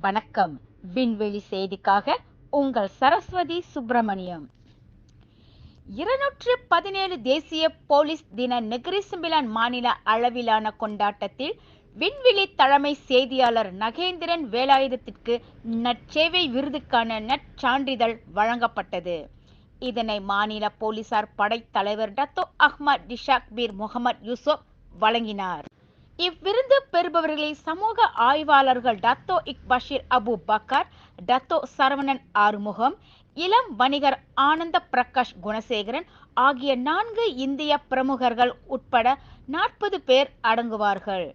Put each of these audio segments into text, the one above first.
வணக்கம். விண்வெளி செய்திக்காக உங்கள் சரஸ்வதி சுப்பிரமணியம். இருநூற்று பதினேழு தேசிய போலீஸ் தின நெகிரிசம்பிலான் மாநில அளவிலான கொண்டாட்டத்தில் விண்வெளி தலைமை செய்தியாளர் நகேந்திரன் வேலாயுதத்திற்கு நற்சேவை விருதுக்கான நற்சான்றிதழ் வழங்கப்பட்டது. இதனை மாநில போலீசார் படைத்தலைவர் டத்தோ அஹ்மத் டிஷாக்பீர் முகமது யூசுப் வழங்கினார். இவ்விருந்து பெறுபவர்களை சமூக ஆய்வாளர்கள் டத்தோ இக் Bashir Abu Bakar Dato Saravanan Arumugam இளம் வணிகர் ஆனந்த பிரகாஷ் குணசேகரன் ஆகிய நான்கு இந்திய பிரமுகர்கள் உட்பட நாற்பது பேர் அடங்குவார்கள்.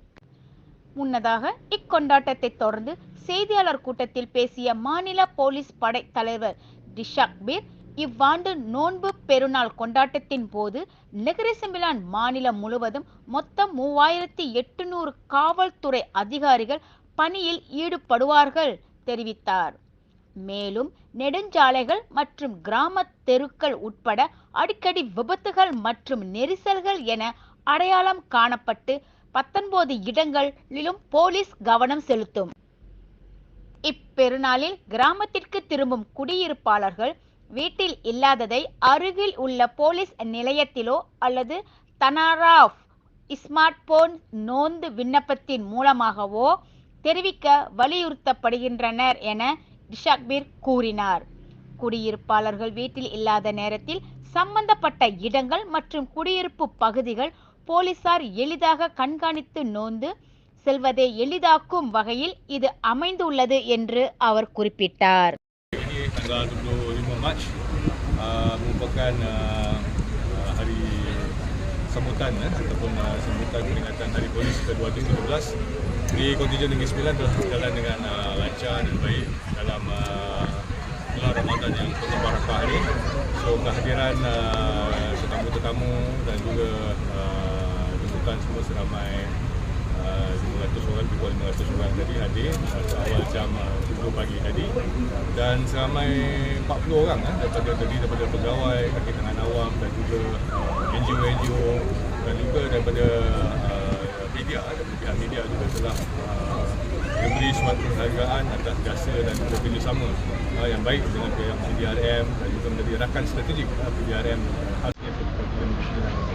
முன்னதாக இக்கொண்டாட்டத்தை தொடர்ந்து செய்தியாளர் கூட்டத்தில் பேசிய மாநில போலீஸ் படை தலைவர் டிஷாக்பீர் இவ்வாண்டு நோன்பு பெருநாள் கொண்டாட்டத்தின் போது நெகிரிசம்பிலான் மாநிலம் முழுவதும் மொத்தம் மூவாயிரத்தி எட்டுநூறு காவல்துறை அதிகாரிகள் பணியில் ஈடுபடுவார்கள் தெரிவித்தார். மேலும் நெடுஞ்சாலைகள் மற்றும் கிராம தெருக்கள் உட்பட அடிக்கடி விபத்துகள் மற்றும் நெரிசல்கள் என அடையாளம் காணப்பட்டு பத்தொன்பது இடங்களிலும் போலீஸ் கவனம் செலுத்தும். இப்பெருநாளில் கிராமத்திற்கு திரும்பும் குடியிருப்பாளர்கள் வீட்டில் இல்லாததை அருகில் உள்ள போலீஸ் நிலையத்திலோ அல்லது தனாராஃப் ஸ்மார்ட் போன் நோந்து விண்ணப்பத்தின் மூலமாகவோ தெரிவிக்க வலியுறுத்தப்படுகின்றனர் என டிஷாக்பீர் கூறினார். குடியிருப்பாளர்கள் வீட்டில் இல்லாத நேரத்தில் சம்பந்தப்பட்ட இடங்கள் மற்றும் குடியிருப்பு பகுதிகள் போலீசார் எளிதாக கண்காணித்து நோந்து செல்வதை எளிதாக்கும் வகையில் இது அமைந்துள்ளது என்று அவர் குறிப்பிட்டார். Ini tanggal 25 Mac uh, merupakan uh, uh, hari sambutan eh, ataupun uh, sambutan peringatan Hari Polis ke-213 di kontijen Negeri Sembilan telah berjalan dengan uh, lancar dan baik dalam uh, bulan Ramadan yang penuh barakah ini. So kehadiran uh, tetamu-tetamu dan juga uh, jemputan semua seramai uh, 500 orang, lebih kurang 500 orang tadi hadir pada awal jam uh, 7 pagi tadi. Dan seramai 40 orang eh, daripada tadi daripada pegawai, kaki tangan awam dan juga uh, NGO-NGO dan juga daripada uh, media, daripada pihak media juga telah uh, memberi suatu penghargaan atas jasa dan juga kerjasama uh, yang baik dengan pihak PDRM dan juga menjadi rakan strategik uh, PDRM khasnya Negeri Sembilan